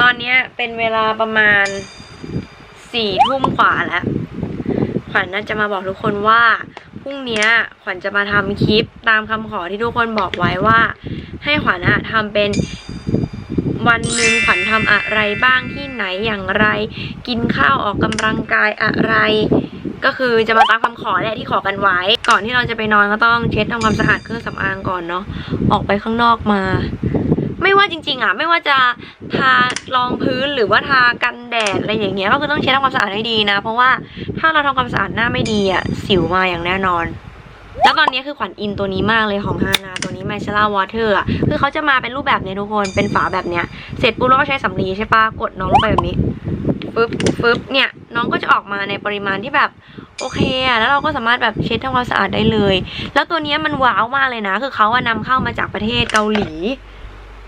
ตอนนี้เป็นเวลาประมาณสี่ทุ่มกว่าแล้ว ขวัญน่าจะมาบอกทุกคนว่าพรุ่งนี้ขวัญจะมาทำคลิปตามคำขอที่ทุกคนบอกไว้ว่า ให้ขวัญอะทำเป็นวันหนึ่งขวัญทำอะไรบ้างที่ไหนอย่างไร กินข้าวออกกำลังกายอะไร ก็คือจะมาตามคำขอแหละที่ขอกันไว้ ก่อนที่เราจะไปนอนก็ต้องเช็ดทำความสะอาดเครื่องสำอางก่อนเนาะออกไปข้างนอกมา ไม่ว่าจริง ๆอะไม่ว่าจะทารองพื้นหรือว่าทากันแดดอะไรอย่างเงี้ยก็คือต้องเช็ดทำความสะอาดให้ดีนะ เพราะว่าถ้าเราทำความสะอาดหน้าไม่ดีอะสิวมาอย่างแน่นอนแล้วตอนนี้คือขวัญอินตัวนี้มากเลยของฮานาตัวนี้ไมเซล่าวอเตอร์อะคือเขาจะมาเป็นรูปแบบเนี้ยทุกคนเป็นฝาแบบเนี้ยเสร็จปุ๊บเราก็ใช้สำลีใช่ปะกดน้องลงไปแบบนี้ฟึบฟึบเนี่ยน้องก็จะออกมาในปริมาณที่แบบโอเคอะแล้วเราก็สามารถแบบเช็ดทำความสะอาดได้เลย แล้วตัวเนี้ยมันว้าวมากเลยนะ คือเขาอะนำเข้ามาจากประเทศเกาหลี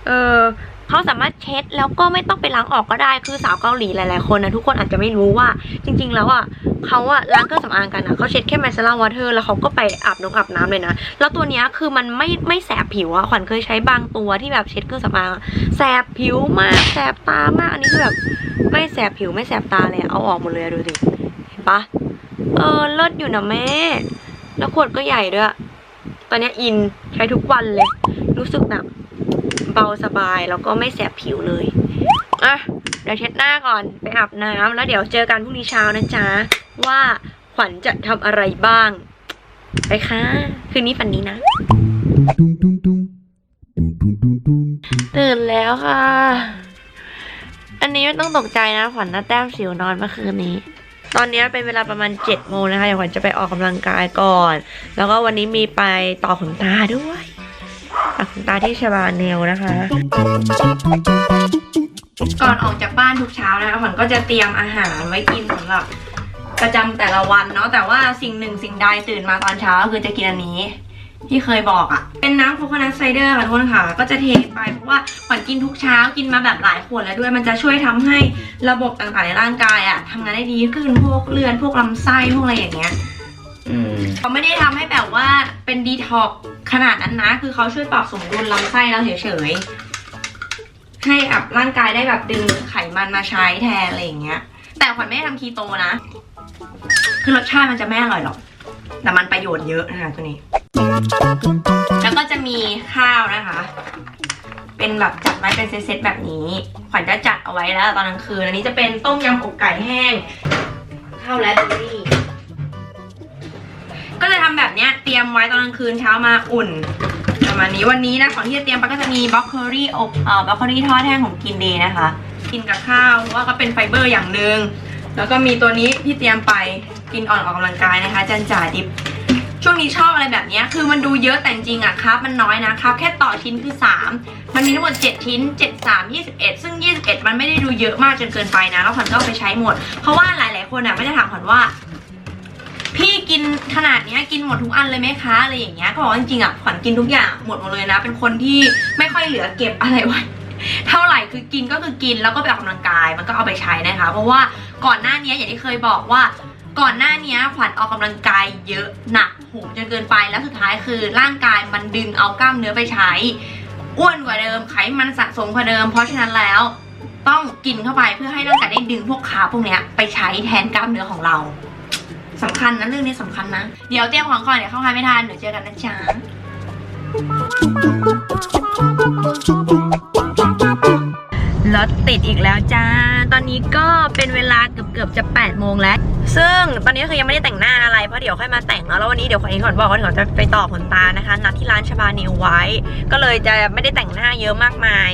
เออเขาสามารถเช็ดแล้วก็ไม่ต้องไปล้างออกก็ได้คือสาวเกาหลีหลายๆคนนะทุกคนอาจจะไม่รู้ว่าจริง ๆ แล้วอะเขาอะล้างเครื่องสำอางกันอะเขาเช็ดแค่ไมเซล่าวอเตอร์แล้วเขาก็ไปอาบน้ำอาบน้ำเลยนะ แล้วตัวเนี้ยคือมันไม่ไม่แสบผิวอะขวัญเคยใช้บางตัวที่แบบเช็ดเครื่องสำอางแสบผิวมากแสบตามากอันนี้คือแบบไม่แสบผิวไม่แสบตาเลยเอาออกหมดเลยดูสิเห็นปะเออเลิศอยู่นะแม่แล้วขวดก็ใหญ่ด้วยตอนนี้อินใช้ทุกวันเลยรู้สึกแบบ เบาสบายแล้วก็ไม่แสบผิวเลย อะ เดี๋ยวเช็ดหน้าก่อนไปอาบน้ำแล้วเดี๋ยวเจอกันพรุ่งนี้เช้านะจ๊ะ ว่าขวัญจะทำอะไรบ้าง ไปค่ะ คืนนี้ฝันนี้นะ ตื่นแล้วค่ะ อันนี้ไม่ต้องตกใจนะ ขวัญน่าแต้มสิวนอนเมื่อคืนนี้ ตอนนี้เป็นเวลาประมาณ7จ็ดโมงนะคะเดี๋ยวขวัญจะไปออกกำลังกายก่อน แล้วก็วันนี้มีไปต่อขนตาด้วย ต่อขนตาที่ชบาเนลนะคะ ก่อนออกจากบ้านทุกเช้านะคะขวัญก็จะเตรียมอาหารไว้กินสำหรับประจำแต่ละวันเนาะแต่ว่าสิ่งหนึ่งสิ่งใดตื่นมาตอนเช้าก็คือจะกินอันนี้ ที่เคยบอกอะ่ะ เป็นน้ำโคโคนัทไซเดอร์ค่ะทุกคนค่ะ ก็จะเทไปเพราะว่าขวัญกินทุกเช้ากินมาแบบหลายขวดแล้วด้วย มันจะช่วยทำให้ระบบต่างๆในร่างกายอะ่ะทำงานได้ดีขึ้นพวกเลือดพวกลำไส้พวกอะไรอย่างเงี้ย อืมเขาไม่ได้ทำให้แบบว่าเป็นดีท็อก ขนาดนั้นนะ คือเขาช่วยปรับสมดุลลำไส้เราเฉยๆ ให้อับร่างกายได้แบบดึงไขมันมาใช้แทนอะไรอย่างเงี้ย แต่ขวัญไม่ได้ทำคีโตนะ คือรสชาติมันจะไม่อร่อยหรอก แต่มันประโยชน์เยอะนะคะตัวนี้ แล้วก็จะมีข้าวนะคะ เป็นแบบจัดไว้เป็นเซตๆแบบนี้ ขวัญจะจัดเอาไว้แล้วตอนกลางคืน อันนี้จะเป็นต้มยำอกไก่แห้ง ข้าวและเบอร์รี่ ก็จะทำแบบเนี้ยเตรียมไว้ตอนกลางคืนเช้ามาอุ่นประมาณนี้วันนี้นะของที่จะเตรียมไปก็จะมีบล็อกเคอรี่อบเอ่อบล็อกเคอรี่ทอดแห้งของกินเดย์นะคะ กินกับข้าวเพราะว่าก็เป็นไฟเบอร์อย่างหนึ่งแล้วก็มีตัวนี้ที่เตรียมไปกินอ่อนออกกำลังกายนะคะ จันจ่าดิบช่วงนี้ชอบอะไรแบบนี้คือมันดูเยอะแต่จริงอะครับมันน้อยนะครับ แค่ต่อชิ้นคือ 3 มันมีทั้งหมด 7 ชิ้น 7 3 21 ซึ่ง 21 มันไม่ได้ดูเยอะมากจนเกินไปนะ แล้วขวัญก็ไปใช้หมด เพราะว่าหลาย ๆ คนอะไม่ได้ถามขวัญว่า พี่กินขนาดเนี้ยกินหมดทุกอันเลยไหมคะอะไรอย่างเงี้ยก็บอกว่าจริงๆอะขวัญกินทุกอย่างหมดหมดเลยนะ เป็นคนที่ไม่ค่อยเหลือเก็บอะไรไว้เท่าไหร่คือกินก็คือกินแล้วก็ไปออกกำลังกายมันก็เอาไปใช้นะคะ เพราะว่าก่อนหน้านี้อย่างที่เคยบอกว่าก่อนหน้านี้ขวัญออกกำลังกายเยอะหนักโหจนเกินไปแล้วสุดท้ายคือร่างกายมันดึงเอากล้ามเนื้อไปใช้ อ้วนกว่าเดิมไขมันสะสมกว่าเดิม เพราะฉะนั้นแล้วต้องกินเข้าไปเพื่อให้ร่างกายได้ดึงพวกคาพวกเนี้ยไปใช้แทนกล้ามเนื้อของเรา สำคัญนะเรื่องนี้สำคัญนะ เดี๋ยวเตรียมของก่อนเดี๋ยวเข้าคายไม่ทันเดี๋ยวเจอกันนะจ๊ะรถติดอีกแล้วจ้า ตอนนี้ก็เป็นเวลาเกือบเกือบจะ8ปดโมงแล้ว ซึ่งตอนนี้คือยังไม่ได้แต่งหน้าอะไร เพราะเดี๋ยวค่อยมาแต่งเนาะ แล้ววันนี้เดี๋ยวขวัญเองขวัญบอกว่าเดี๋ยวขวัญจะไปต่อขนตานะคะ นัดที่ร้านชบาเนลไว้ ก็เลยจะไม่ได้แต่งหน้าเยอะมากมาย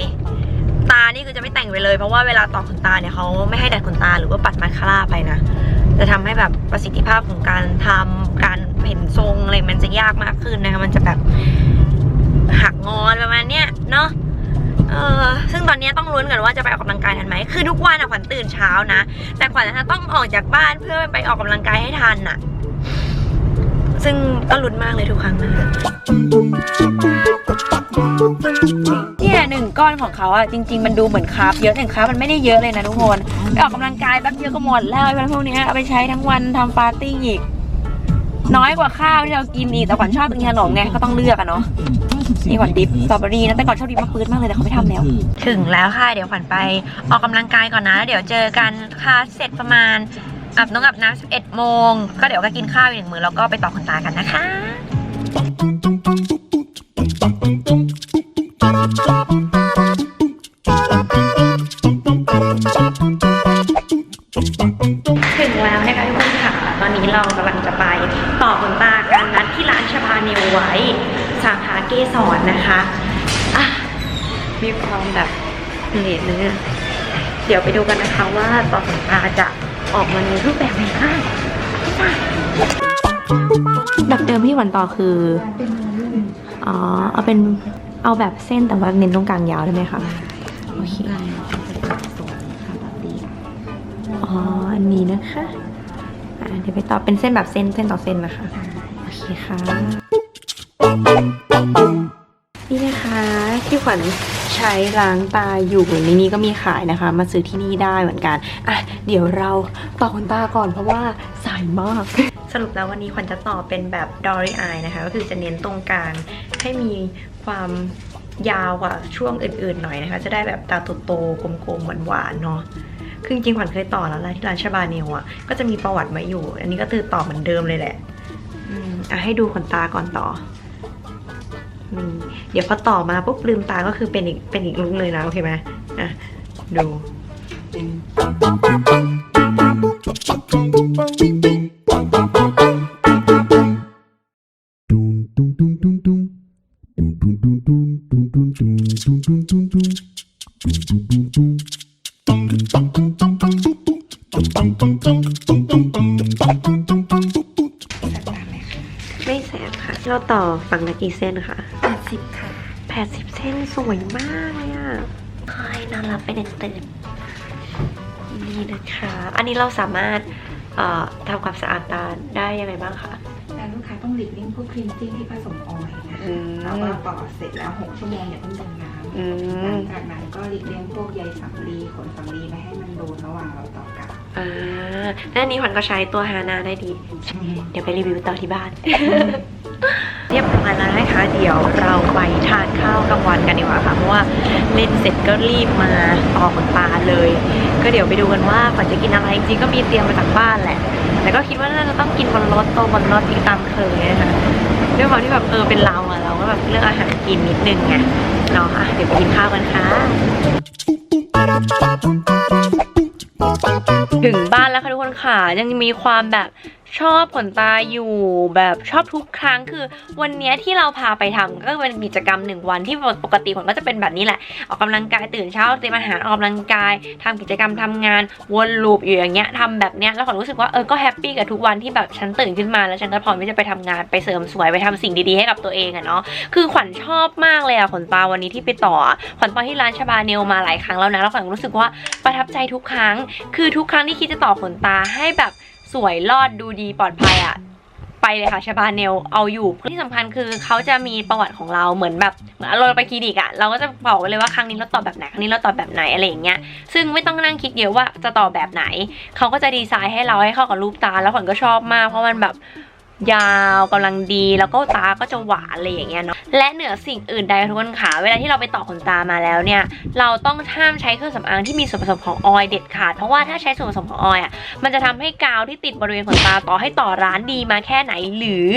ตานี่คือจะไม่แต่งไปเลย เพราะว่าเวลาต่อขนตาเนี่ยเขาไม่ให้ดัดขนตาหรือว่าปัดมาคาร่าไปนะ จะทำให้แบบประสิทธิภาพของการทำการเห็นทรงอะไรมันจะยากมากขึ้นนะคะ มันจะแบบหักงอนประมาณเนี้ยเนาะเออซึ่งตอนนี้ต้องลุ้นกันว่าจะไปออกกำลังกายทันไหม คือทุกวันอะขวัญตื่นเช้านะ แต่ขวัญจะต้องออกจากบ้านเพื่อไปออกกำลังกายให้ทันอะ ซึ่งก็ลุ้นมากเลยทุกครั้งนะคะเนี่ยหนึ่งก้อนของเขาอะจริง ๆ มันดูเหมือนคาร์บเยอะแต่คาร์บมันไม่ได้เยอะเลยนะทุกคนไปออกกำลังกายแป๊บเดียวก็หมดแล้วไอ้พวกเนี้ยเอาไปใช้ทั้งวันทำปาร์ตี้อีก น้อยกว่าข้าวที่เรากินอีกแต่ขวัญชอบกินขนมไงก็ต้องเลือกอะเนาะนี่ขวัญดิฟสตรอเบอรี่นะแต่ก่อนชอบดิฟมะปื๊ดมากเลยแต่เขาไม่ทำแล้ว ถึงแล้วค่ะเดี๋ยวขวัญไปออกกำลังกายก่อนนะแล้วเดี๋ยวเจอกันคลาสเสร็จประมาณ อาบน้องอาบน้ำ11โมง ก็เดี๋ยวก็กินข้าวอีกหนึ่งมื้อแล้วก็ไปต่อขนตากันนะคะ ถึงแล้วนะคะทุกคนค่ะ ตอนนี้เรากำลังจะไปต่อขนตากันนัดที่ร้านชาพาเนลไว้ สาขาเกสรนะคะอะมีความแบบเหนื่อยเนื้อเดี๋ยวไปดูกันนะคะว่าต่อขนตาจะ ออกมาในรูปแบบไหนบ้างแบบเดิมที่หวันต่อคืออ๋อเอาเป็นเอาแบบเส้นแต่ว่าเน้นตรงกลางยาวได้ไหมคะโอเคอ๋ออันนี้นะคะอะเดี๋ยวไปต่อเป็นเส้นแบบเส้นเส้นต่อเส้นนะคะโอเคค่ะนี่นะคะที่ขวัญใช้ล้างตาอยู่ในนี้ก็มีขายนะคะ มาซื้อที่นี่ได้เหมือนกันอะเดี๋ยวเราต่อขนตาก่อนเพราะว่าสายมาก สรุปแล้ววันนี้ขวัญจะต่อเป็นแบบ Dory Eye นะคะ ก็คือจะเน้นตรงกลางให้มีความยาวกว่าช่วงอื่นๆหน่อยนะคะ จะได้แบบตาโตๆกลมๆหวานๆเนาะคือจริงๆขวัญเคยต่อแล้วแหะที่ร้านชาบาเนลอะก็จะมีประวัติมาอยู่ อันนี้ก็คือต่อเหมือนเดิมเลยแหละอะให้ดูขนตาก่อนต่อ เดี๋ยวพอต่อมาปุ๊บลืมตาก็คือเป็นอีกเป็นอีกลุกเลยนะโอเคไหมอะดูไม่แสบค่ะ เราต่อฝั่งละกี่เส้นค่ะ 80 ค่ะแปดสิบเส้นสวยมากเลยอะใช่นอนรับไปเดินตื่น นี่นะคะ อันนี้เราสามารถเอ่อทำความสะอาดตาได้ยังไงบ้างคะแต่ลูกค้าต้องหลีกเลี่ยงพวกครีมติ้งที่ผสมออยล์นะคะอืมแล้วก็ต่อเสร็จแล้ว 6 ชั่วโมงอย่าเพิ่งลงน้อืำหลัมงจากนั้นก็หลีกเลี่ยงพวกใยสำลีขนสำลีไม่ให้มันโดนระหว่างเราต่อกาวอ่าแล้วอันนี้ขวัญก็ใช้ตัวฮานาได้ดี เดี๋ยวไปรีวิวต่อที่บ้าน เรียบร้อยแล้วนะคะ เดี๋ยวเราไปทานข้าวกลางวันกันดีกว่าค่ะเพราะว่าเล่นเสร็จก็รีบมาต่อขนตาเลย ก็เดี๋ยวไปดูกันว่าขวัญจะกินอะไรจริงๆก็มีเตรียมมาจากบ้านแหละ แต่ก็คิดว่าน่าจะต้องกินบนรถโตะบนรถอีกตามเคยนะคะด้วยความที่แบบเออเป็นเราอะเราก็แบบเลือกอาหารกินนิดนึงไงเนาะอะเดี๋ยวไปกินข้าวกันค่ะถึงบ้านแล้วค่ะทุกคนค่ะยังมีความแบบ ชอบขนตาอยู่แบบชอบทุกครั้งคือวันนี้ที่เราพาไปทำก็เป็นกิจกรรมหนึ่งวันที่ปกติขนก็จะเป็นแบบนี้แหละ ออกกำลังกายตื่นเช้าเตรียมอาหารออกกำลังกายทำกิจกรรมทำงานวนลูปอยู่อย่างเงี้ยทำแบบเนี้ยแล้วขนรู้สึกว่าเออก็แฮปปี้กับทุกวันที่แบบฉันตื่นขึ้นมาแล้วฉันก็พร้อมที่จะไปทำงานไปเสริมสวยไปทำสิ่งดีๆให้กับตัวเองอะเนาะคือขวัญชอบมากเลยอะขนตาวันนี้ที่ไปต่อขวัญไปที่ร้านชาบาเนลมาหลายครั้งแล้วนะแล้วขวัญรู้สึกว่าประทับใจทุกครั้ง คือทุกครั้งที่คิดจะต่อขนตาให้แบบ สวยรอดดูดีปลอดภัยอะไปเลยค่ะชาบาเนลเอาอยู่ที่สำคัญคือเขาจะมีประวัติของเราเหมือนแบบเหมือนเราไปคลินิกอะเราก็จะบอกไว้เลยว่าครั้งนี้เราตอบแบบไหนครั้งนี้เราตอบแบบไหนอะไรอย่างเงี้ยซึ่งไม่ต้องนั่งคิดเยอะว่าจะตอบแบบไหนเขาก็จะดีไซน์ให้เราให้เข้ากับรูปตาแล้วขวัญก็ชอบมากเพราะมันแบบ ยาวกำลังดีแล้วก็ตาก็จะหวานอะไรอย่างเงี้ยเนาะและเหนือสิ่งอื่นใดทุกคนค่ะเวลาที่เราไปต่อขนตามาแล้วเนี่ยเราต้องห้ามใช้เครื่องสำอางที่มีส่วนผสมของออยล์เด็ดขาดเพราะว่าถ้าใช้ส่วนผสมของออยอะมันจะทำให้กาวที่ติดบริเวณขนตาต่อให้ต่อร้านดีมาแค่ไหนหรือ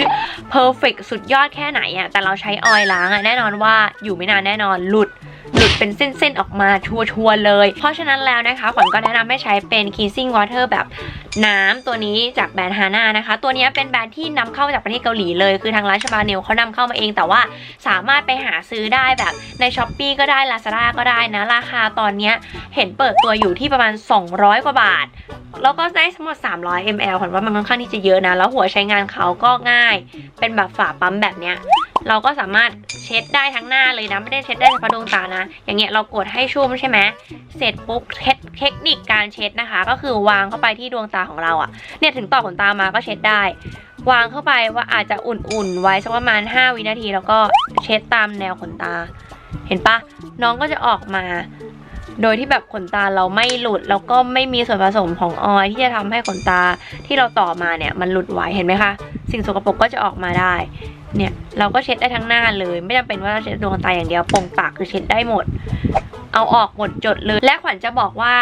เพอร์เฟกสุดยอดแค่ไหนอะแต่เราใช้ออยล์ล้างอะแน่นอนว่าอยู่ไม่นานแน่นอนหลุด หลุดเป็นเส้นๆออกมาชัวร์ๆเลย เพราะฉะนั้นแล้วนะคะขวัญก็แนะนำให้ใช้เป็น cleansing water แบบน้ำตัวนี้จากแบรนด์ฮาน่านะคะ ตัวนี้เป็นแบรนด์ที่นำเข้าจากประเทศเกาหลีเลย คือทางร้านชบาเนลเขานำเข้ามาเอง แต่ว่าสามารถไปหาซื้อได้แบบใน s h อ p e e ก็ได้ Lazada ก็ได้นะ ราคาตอนนี้เห็นเปิดตัวอยู่ที่ประมาณ 200 กว่าบาท แล้วก็ได้ทั้งหมด 300 ml ขวัญว่ามันค่อนข้างที่จะเยอะนะ แล้วหัวใช้งานเขาก็ง่าย เป็นแบบฝาปั๊มแบบเนี้ยเราก็สามารถเช็ดได้ทั้งหน้าเลยนะ ไม่ได้เช็ดได้เฉพาะดวงตานะอย่างเงี้ยเรากดให้ชุ่มใช่ไหมเสร็จปุ๊บเทคเทคนิคการเช็ดนะคะ ก็คือวางเข้าไปที่ดวงตาของเราอะ่ะเนี่ยถึงต่อขนตามาก็เช็ดได้ วางเข้าไปว่าอาจจะอุ่นๆ ไว้สักประมาณ 5 วินาที แล้วก็เช็ดตามแนวขนตา เห็นปะน้องก็จะออกมา โดยที่แบบขนตาเราไม่หลุดแล้วก็ไม่มีส่วนผสมของออยที่จะทำให้ขนตาที่เราต่อมาเนี่ยมันหลุดไวเห็นไหมคะ สิ่งสกปรกก็จะออกมาได้ เนี่ยเราก็เช็ดได้ทั้งหน้าเลย ไม่จำเป็นว่าเราเช็ดดวงตาอย่างเดียวโป่งปากคือเช็ดได้หมด เอาออกหมดจดเลย และขวัญจะบอกว่า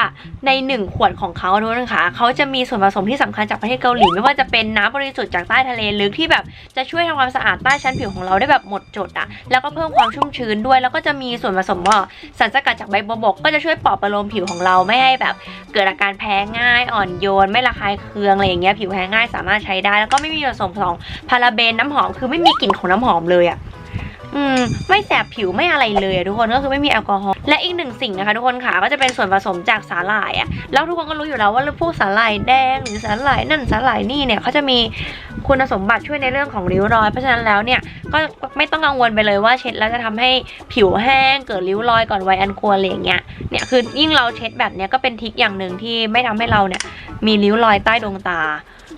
ในหนึ่งขวดของเขาทุกคนคะเขาจะมีส่วนผสมที่สำคัญจากประเทศเกาหลีไม่ว่าจะเป็นน้ำบริสุทธิ์จากใต้ทะเลลึกที่แบบจะช่วยทำความสะอาดใต้ชั้นผิวของเราได้แบบหมดจดอะแล้วก็เพิ่มความชุ่มชื้นด้วย แล้วก็จะมีส่วนผสมว่าสารสกัดจากใบบัวบก ก็จะช่วยปลอบประโลมผิวของเราไม่ให้แบบ เกิดอาการแพ้ง่าย อ่อนโยน ไม่ระคายเคืองอะไรอย่างเงี้ยผิวแพ้ง่ายสามารถใช้ได้ แล้วก็ไม่มีส่วนผสมของพาราเบนน้ำหอมคือไม่มีกลิ่นของน้ำหอมเลยอะ อืมไม่แสบผิวไม่อะไรเลยทุกคนก็คือไม่มีแอลกอฮอล์และอีกหนึ่งสิ่งนะคะ ทุกคนค่ะก็จะเป็นส่วนผสมจากสาหร่ายอะแล้วทุกคนก็รู้อยู่แล้วว่าพวกสาหร่ายแดงหรือสาหร่ายนั่นสาหร่ายนี่เนี่ยเขาจะมีคุณสมบัติช่วยในเรื่องของริ้วรอย เพราะฉะนั้นแล้วเนี่ยก็ไม่ต้องกังวลไปเลยว่าเช็ดแล้วจะทำให้ผิวแห้งเกิดริ้วรอยก่อนวัยอันควรอะไรอย่างเงี้ยเนี่ยคือยิ่งเราเช็ดแบบเนี้ยก็เป็นทิคอย่างหนึ่งที่ไม่ทำให้เราเนี่ยมีริ้วรอยใต้ดวงตา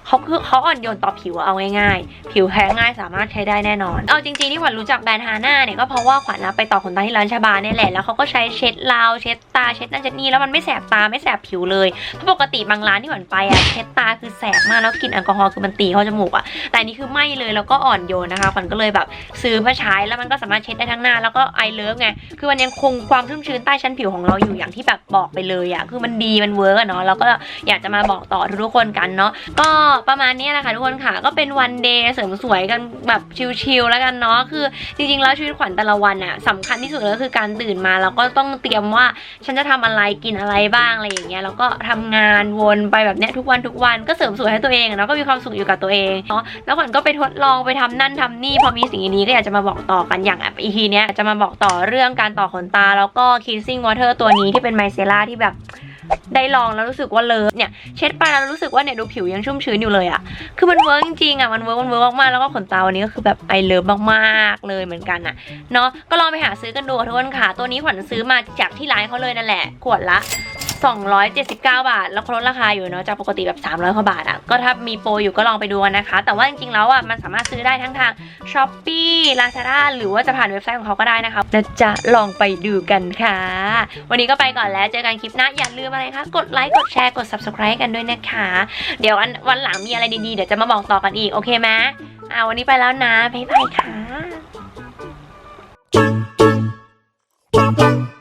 เขาคือเขาอ่อนโยนต่อผิวเอาง่ายๆ ผิวแพ้ง่ายสามารถใช้ได้แน่นอน เอาจริงๆที่ขวัญรู้จักแบรนด์ฮาน่าเนี่ยก็เพราะว่าขวัญนะไปต่อขนตาที่ร้านชาบาเนี่ยแหละ แล้วเขาก็ใช้เช็ดราวเช็ดตาเช็ดนั่นเช็ดนี่แล้วมันไม่แสบตาไม่แสบผิวเลยเพราะปกติบางร้านที่ขวัญไปอะเช็ดตาคือแสบมากแล้วกลิ่นแอลกอฮอล์คือมันตีเข้าจมูกอะแต่อันนี้คือไม่เลยแล้วก็อ่อนโยนนะคะขวัญก็เลยแบบซื้อมาใช้แล้วมันก็สามารถเช็ดได้ทั้งหน้าแล้วก็ไอเลิฟไงคือมันยังคงความชุ่มชื้นใต้ชั้นผิวของเราอยู่อย่างที่แบบบอกไปเลยอะคือมันดีมันเวิร์กอะเนาะแล้วก็อยากจะมาบอกต่อทุกๆคนกันเนาะก็ประมาณนี้นะคะทุกคนค่ะก็เป็นวันเดย์เสริมสวยกันแบบชิลๆแล้วกันเนาะคือจริงๆแล้วชีวิตขวัญแต่ละวันอะสำคัญที่สุดเลยก็คือการตื่นมาแล้วก็ต้องเตรียมว่าฉันจะทำอะไรกินอะไรบ้างอะไรอย่างเงี้ยแล้วก็ทำงานวนไปแบบเนี้ยทุกวันทุกวันก็เสริมสวยให้ตัวเองเนาะก็มีความสุขอยู่กับตัวเองเนาะแล้วขวัญก็ไปทดลองไปทำนั่นทำนี่พอมีสิ่งนี้ก็อยากจะมาบอกต่อกันอย่างอีพีเนี้ยจะมาบอกต่อเรื่องการต่อขนตา แล้วก็คินซิ่งวอเตอร์ตัวนี้ที่เป็นไมเซล่าที่แบบ ได้ลองแล้วรู้สึกว่าเลิฟเนี่ยเช็ดไปแล้วรู้สึกว่าเนี่ยดูผิวยังชุ่มชื้นอยู่เลยอะคือมันเวิร์กจริงๆอะมันเวิร์กมันเวิร์กมากๆแล้วก็ขนตาวันนี้ก็คือแบบไอเลิฟมากๆเลยเหมือนกันอะเนาะก็ลองไปหาซื้อกันดูทุกคนค่ะ ตัวนี้ขวัญซื้อมาจากที่ร้านเขาเลยนั่นแหละขวดละ 279 บาท แล้วลดราคาอยู่เนาะจากปกติแบบ 300กว่าบาทอะก็ถ้ามีโปรอยู่ก็ลองไปดูกันนะคะ แต่ว่าจริงๆแล้วอะมันสามารถซื้อได้ทั้งทางช้อปปี้ลาซาด้าหรือว่าจะผ่านเว็บไซต์ของเขาก็ได้นะคะนะจะลองไปดูกันค่ะ วันนี้ก็ไปก่อนแล้วเจอกันคลิปหน้าอย่าลืมอะไรคะกดไลค์กดแชร์กด subscribe กันด้วยนะคะ เดี๋ยววันวันหลังมีอะไรดีๆเดี๋ยวจะมาบอกต่อกันอีกโอเคไหมอ่าวันนี้ไปแล้วนะบ๊ายบายค่ะ